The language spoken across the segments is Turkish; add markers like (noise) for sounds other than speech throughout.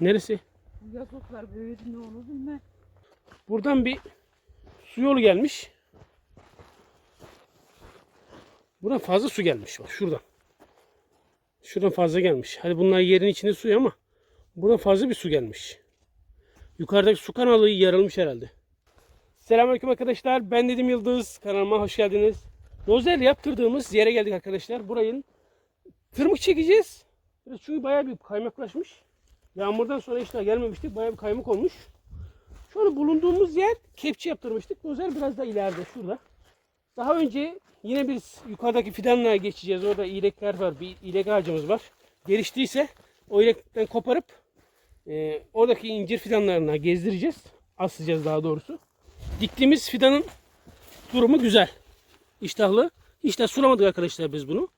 Neresi? Bu Yazlıklar böyle ne olur bilmem. Buradan bir su yolu gelmiş. Buradan fazla su gelmiş bak şuradan. Şuradan fazla gelmiş. Hadi bunlar yerin içinde suyu ama buradan fazla bir su gelmiş. Yukarıdaki su kanalı yarılmış herhalde. Selamünaleyküm arkadaşlar. Ben Nedim Yıldız. Kanalıma hoş geldiniz. Dozer yaptırdığımız yere geldik arkadaşlar. Burayın tırmık çekeceğiz. Çünkü bayağı bir kaymaklaşmış. Yağmurdan sonra işte gelmemiştik. Bayağı bir kaymak olmuş. An bulunduğumuz yer kepçe yaptırmıştık. Dozer biraz da ileride şurada. Daha önce yine biz yukarıdaki fidanlığa geçeceğiz. Orada ilekler var. Bir ilek ağacımız var. Geliştiyse o ilekten koparıp e, oradaki incir fidanlarına gezdireceğiz. Asacağız daha doğrusu. Diktiğimiz fidanın durumu güzel. İştahlı. Hiç de sulamadık arkadaşlar biz bunu.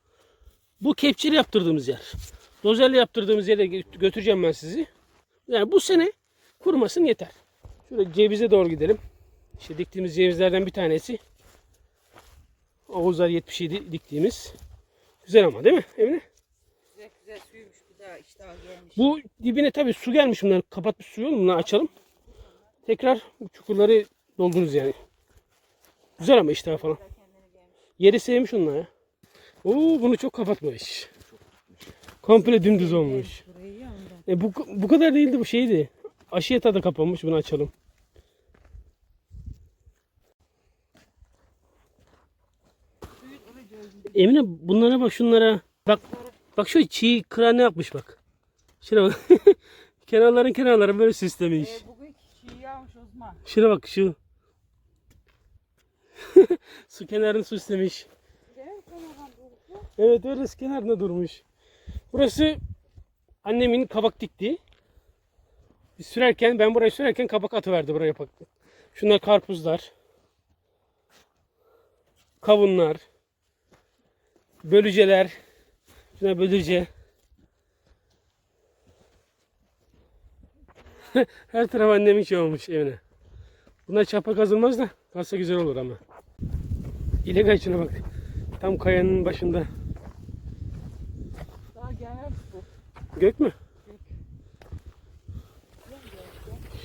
Bu kepçeli yaptırdığımız yer. Dozerle yaptırdığımız yere gö- götüreceğim ben sizi. Yani bu sene kurumasın yeter. Şöyle cevize doğru gidelim. İşte diktiğimiz cevizlerden bir tanesi. Oğuzlar 77 diktiğimiz. Güzel ama değil mi Emine? Güzel güzel suymuş bu da işte gelmiş. Bu dibine tabii su gelmiş bunlar. Kapatmış suyu oğlum. Bunları açalım. Tekrar bu çukurları doldururuz yani. Güzel ama işte falan. Yeri sevmiş onlar ya. Oo bunu çok kapatmış. Komple dümdüz olmuş. Burayı ya ondan. E bu, bu kadar değildi bu şeydi. Aşiyata da kapanmış. Bunu açalım. Emine bunlara bak şunlara. Bak bak şu çiğ kıra ne yapmış bak. Şuna bak. (laughs) kenarların kenarları böyle süslemiş. E, bugün çiğ yağmış Osman. Şuna bak şu. (laughs) su kenarını süslemiş. Evet öyle kenarında durmuş. Burası annemin kabak diktiği. Biz sürerken ben burayı sürerken kabak atıverdi buraya bak. Şunlar karpuzlar. Kavunlar. Bölüceler. Şunlar bölüce. (laughs) Her taraf annemin şey olmuş evine. Bunlar çapa kazılmaz da kalsa güzel olur ama. İlek ağaçına bak. Tam kayanın başında. Daha gelmemiş bu. Gök mü?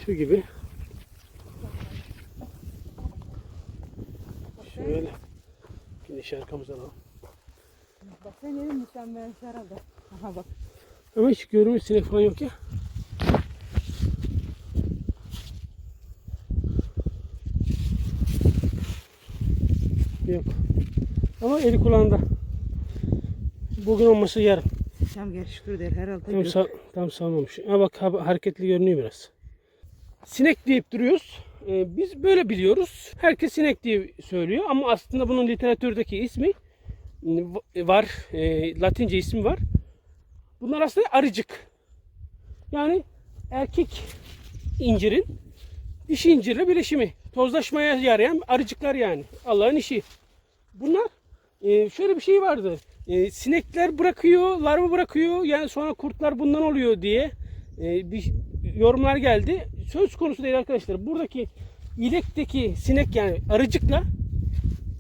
Şu gibi. Şöyle. Güneş arkamızdan alalım. Bak sen yerin mükemmel herhalde. Aha bak. Ama hiç görünmüş sinek falan yok ya. Yok. Ama eli kulağında. Bugün olması yarın. Tam gel şükür der herhalde. Tam, gök. tam sağmamış. Ha bak ha- hareketli görünüyor biraz. Sinek deyip duruyoruz. Ee, biz böyle biliyoruz. Herkes sinek diye söylüyor ama aslında bunun literatürdeki ismi va- var. e, Latince ismi var. Bunlar aslında arıcık. Yani erkek incirin dişi incirle birleşimi. Tozlaşmaya yarayan arıcıklar yani. Allah'ın işi. Bunlar e, şöyle bir şey vardı. E, sinekler bırakıyor, larva bırakıyor. Yani sonra kurtlar bundan oluyor diye e, bir yorumlar geldi. Söz konusu değil arkadaşlar. Buradaki ilekteki sinek yani arıcıkla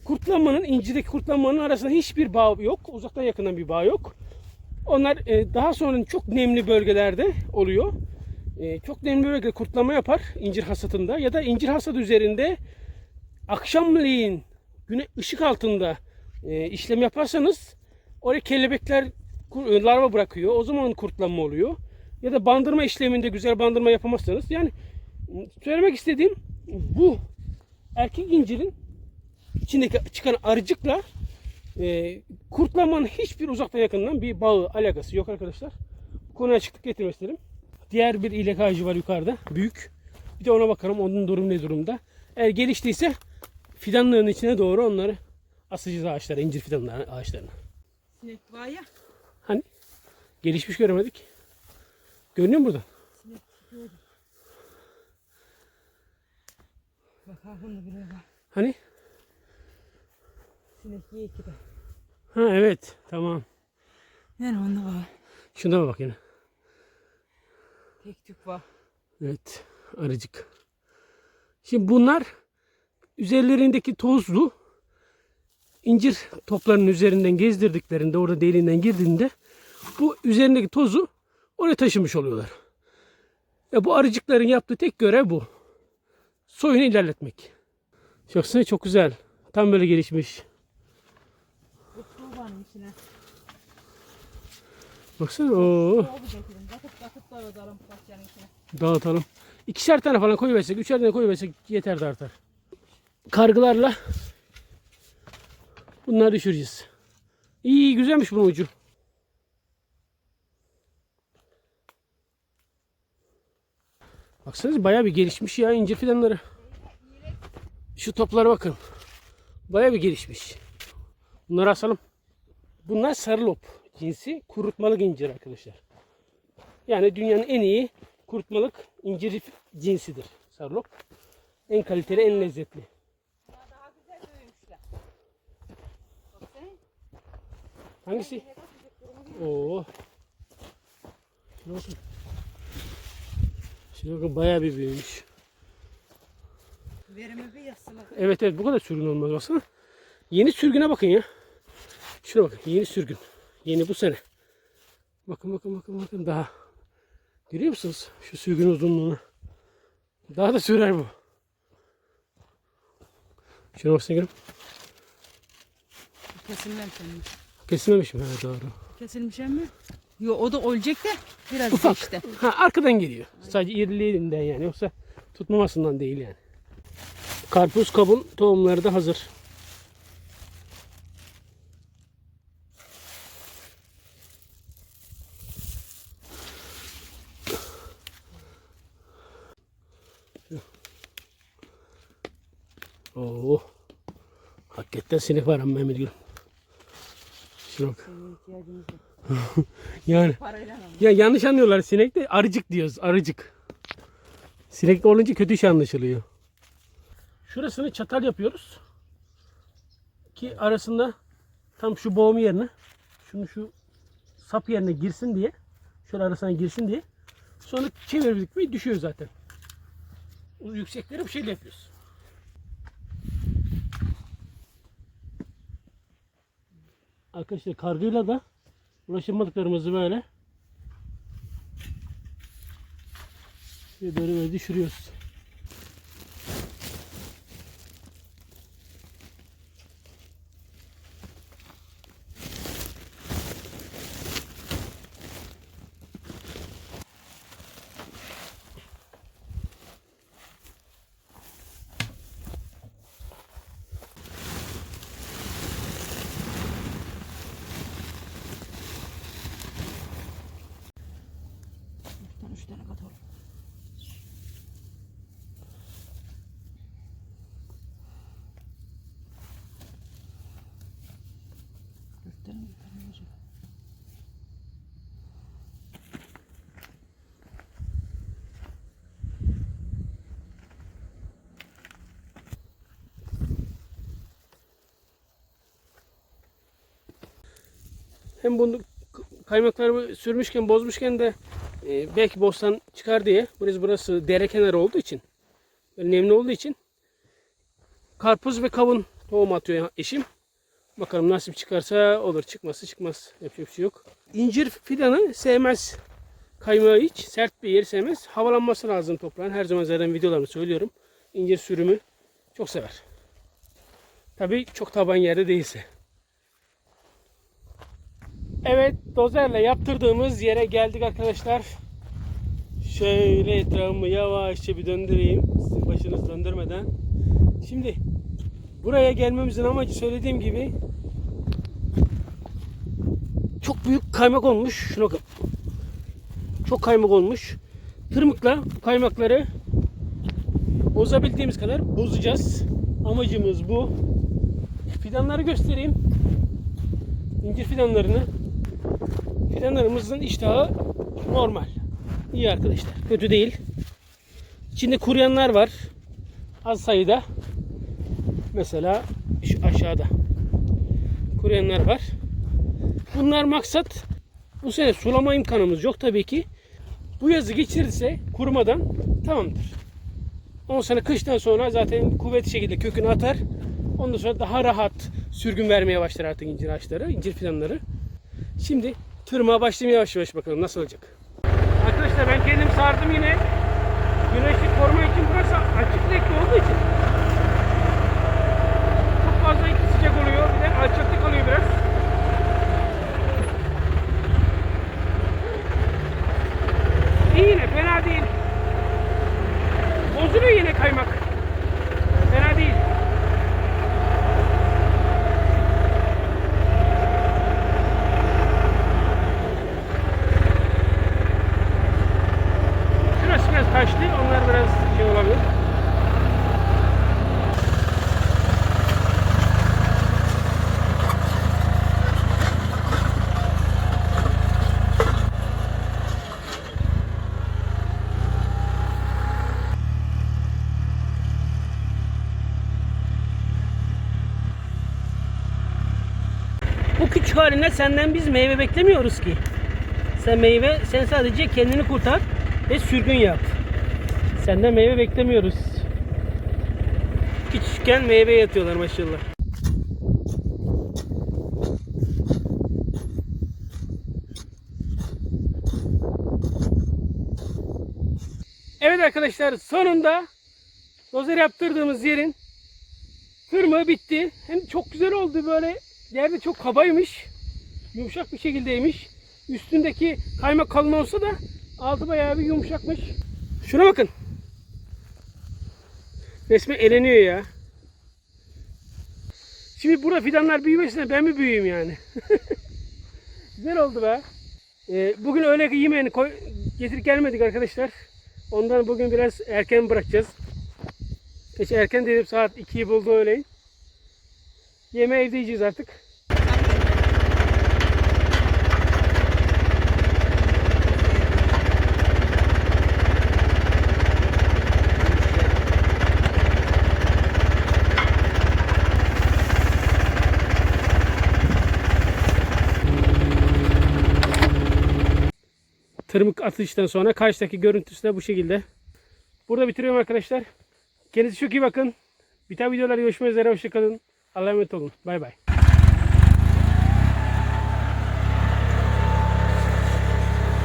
kurtlanmanın, incideki kurtlanmanın arasında hiçbir bağ yok. Uzaktan yakından bir bağ yok. Onlar e, daha sonra çok nemli bölgelerde oluyor. E, çok nemli bölgede kurtlama yapar incir hasatında ya da incir hasadı üzerinde akşamleyin güne ışık altında e, işlem yaparsanız oraya kelebekler e, larva bırakıyor. O zaman kurtlanma oluyor. Ya da bandırma işleminde güzel bandırma yapamazsanız yani söylemek istediğim bu erkek incirin içindeki çıkan arıcıkla e, kurtlanmanın hiçbir uzaktan yakından bir bağı alakası yok arkadaşlar. Bu konuya açıklık getirmek istedim. Diğer bir ilek ağacı var yukarıda. Büyük. Bir de ona bakalım onun durumu ne durumda. Eğer geliştiyse fidanlığın içine doğru onları asacağız ağaçlara, incir fidanları ağaçlarına. Sinek var ya. Hani gelişmiş göremedik. Görünüyor mu buradan? Sinek çıkıyordu. Bak bunu buraya bak. Hani? Sinek ye iki de. Ha evet tamam. Yani onda var. Şuna bak yine. Tek tük var. Evet arıcık. Şimdi bunlar üzerlerindeki tozlu incir toplarının üzerinden gezdirdiklerinde orada deliğinden girdiğinde bu üzerindeki tozu oraya taşımış oluyorlar. E bu arıcıkların yaptığı tek görev bu. Soyunu ilerletmek. Yoksa çok güzel. Tam böyle gelişmiş. Baksana o dağıtalım. İkişer tane falan koyuversek, üçer tane koyuversek yeter de artar. Kargılarla bunları düşüreceğiz. İyi güzelmiş bunun ucu. Baksanıza bayağı bir gelişmiş ya incir fidanları. Şu toplara bakın. Bayağı bir gelişmiş. Bunları asalım. Bunlar sarılop cinsi kurutmalık incir arkadaşlar. Yani dünyanın en iyi kurutmalık incir cinsidir sarılop. En kaliteli, en lezzetli. Daha güzel büyümüşler. Baksana. Hangisi? Oo. Şuna bakın. Şuna bakın bayağı bir büyümüş. Verimi bir yassıla. Evet evet bu kadar sürgün olmaz baksana. Yeni sürgüne bakın ya. Şuna bakın yeni sürgün. Yeni bu sene. Bakın bakın bakın bakın daha. Görüyor musunuz şu sürgün uzunluğunu? Daha da sürer bu. Şuna baksana görüm. Kesilmemiş mi? Kesilmemiş mi? Ha, doğru. Kesilmiş mi? Yo o da olacak da biraz Ufak. işte. Ha arkadan geliyor. Sadece iriliğinden yani. Yoksa tutmamasından değil yani. Karpuz kabuğun tohumları da hazır. Oo. Hakikaten sinek var amma Emir. Şuna bak. Senin ihtiyacımız yok. (laughs) Yani ya yanlış anlıyorlar sinek de arıcık diyoruz arıcık. Sinek olunca kötü iş anlaşılıyor. Şurasını çatal yapıyoruz. Ki arasında tam şu boğum yerine şunu şu sap yerine girsin diye şöyle arasına girsin diye sonra çevirdik mi düşüyor zaten. O yüksekleri bu şeyle yapıyoruz. Arkadaşlar kargıyla da ulaşamadıklarımızı böyle böyle böyle düşürüyoruz. Üç tane üç tane katalım. Dört tane bir tane olacak. Hem bunu kaymakları sürmüşken bozmuşken de e, belki bostan çıkar diye burası burası dere kenarı olduğu için böyle nemli olduğu için karpuz ve kavun tohum atıyor eşim. Bakalım nasip çıkarsa olur çıkması çıkmaz. Yapacak bir şey yok. İncir fidanı sevmez kaymağı hiç. Sert bir yeri sevmez. Havalanması lazım toprağın. Her zaman zaten videolarımı söylüyorum. İncir sürümü çok sever. Tabii çok taban yerde değilse. Evet dozerle yaptırdığımız yere geldik arkadaşlar. Şöyle etrafımı yavaşça bir döndüreyim. Sizin başınız döndürmeden. Şimdi buraya gelmemizin amacı söylediğim gibi çok büyük kaymak olmuş. Şuna bakın. Çok kaymak olmuş. Tırmıkla bu kaymakları bozabildiğimiz kadar bozacağız. Amacımız bu. Fidanları göstereyim. İncir fidanlarını. Fidanlarımızın iştahı normal. İyi arkadaşlar. Kötü değil. İçinde kuruyanlar var. Az sayıda. Mesela şu aşağıda. Kuruyanlar var. Bunlar maksat bu sene sulama imkanımız yok tabii ki. Bu yazı geçirirse kurumadan tamamdır. Ondan sonra kıştan sonra zaten kuvvetli şekilde kökünü atar. Ondan sonra daha rahat sürgün vermeye başlar artık incir ağaçları, incir fidanları. Şimdi tırmağa başlayayım yavaş yavaş bakalım nasıl olacak. Arkadaşlar ben kendim sardım yine. Güneşi koruma için burası açık renkli olduğu için. Çok fazla sıcak oluyor. Bir de alçakta kalıyor biraz. İyi yine fena değil. Bozuluyor yine kaymak. Fena değil. Şurası biraz taşlı. Onlar biraz şey olabilir. Bu haline senden biz meyve beklemiyoruz ki. Sen meyve, sen sadece kendini kurtar ve sürgün yap. Senden meyve beklemiyoruz. Küçükken meyve yatıyorlar maşallah. Evet arkadaşlar sonunda dozer yaptırdığımız yerin Kırmığı bitti. Hem çok güzel oldu böyle. Yerde çok kabaymış. Yumuşak bir şekildeymiş. Üstündeki kaymak kalın olsa da altı bayağı bir yumuşakmış. Şuna bakın. Resmen eleniyor ya. Şimdi burada fidanlar büyümesine ben mi büyüyeyim yani? (laughs) güzel oldu be. Ee, bugün öğle yemeğini koy, getirip gelmedik arkadaşlar. Ondan bugün biraz erken bırakacağız. Geç erken dedim saat 2'yi buldu öğleyin. Yemeği evde yiyeceğiz artık. Tırmık atıştan sonra karşıdaki görüntüsü de bu şekilde. Burada bitiriyorum arkadaşlar. Kendinize çok iyi bakın. Bir daha videolarda görüşmek üzere. Hoşçakalın. Allah'a emanet olun. Bay bay.